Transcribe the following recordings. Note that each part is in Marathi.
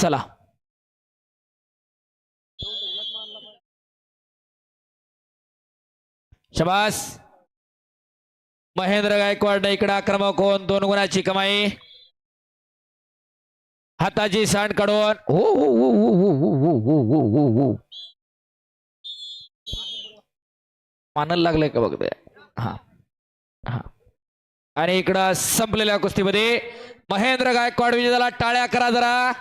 चला शबास महेंद्र गायकवाड इकडे आक्रमक होऊन दोन गुणाची कमाई हाताची सांड काढून हो हो हो हो हो हो हो हो हो हो मानायला लागलंय का बघ हा हा आणि इकडं संपलेल्या कुस्तीमध्ये महेंद्र गायकवाड विजय टाळ्या करा जरा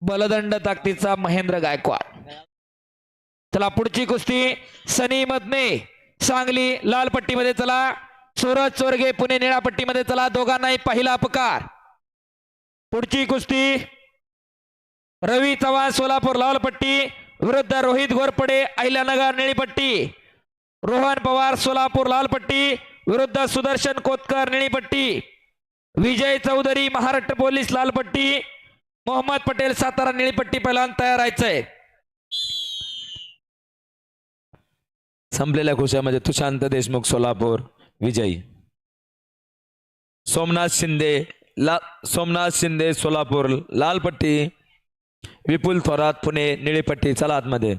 बलदंड ताकदीचा महेंद्र गायकवाड. चला पुढची कुस्ती. सनी मधने सांगली लाल पट्टीमध्ये चला. सूरज चोरगे पुणे निळा पट्टीमध्ये चला. दोघांनाही पहिला अपकार. पुढची कुस्ती. रवी चव्हाण सोलापूर लाल पट्टी. विरुद्ध रोहित घोरपडे अहिल्यानगर निळी पट्टी. रोहन पवार सोलापूर लाल पट्टी. विरुद्ध सुदर्शन कोतकर निळी पट्टी. विजय चौधरी महाराष्ट्र पोलीस लाल पट्टी. मोहम्मद पटेल सातारा निळीपट्टी पहिल्यांदा तयार आहे संपलेल्या खुशामध्ये तुशांत देशमुख सोलापूर विजयी. सोमनाथ शिंदे ला सोमनाथ शिंदे सोलापूर लालपट्टी विपुल थोरात पुणे निळीपट्टी चला आतमध्ये.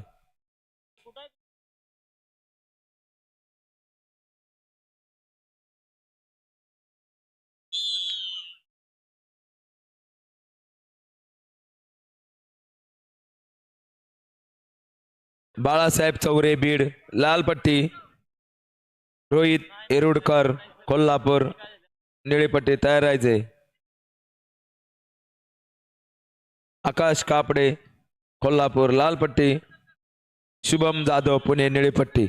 बाळासाहेब चौरे बीड लालपट्टी रोहित एरुडकर कोल्हापूर निळीपट्टी तयार राहायचे. आकाश कापडे कोल्हापूर लालपट्टी शुभम जाधव पुणे निळीपट्टी.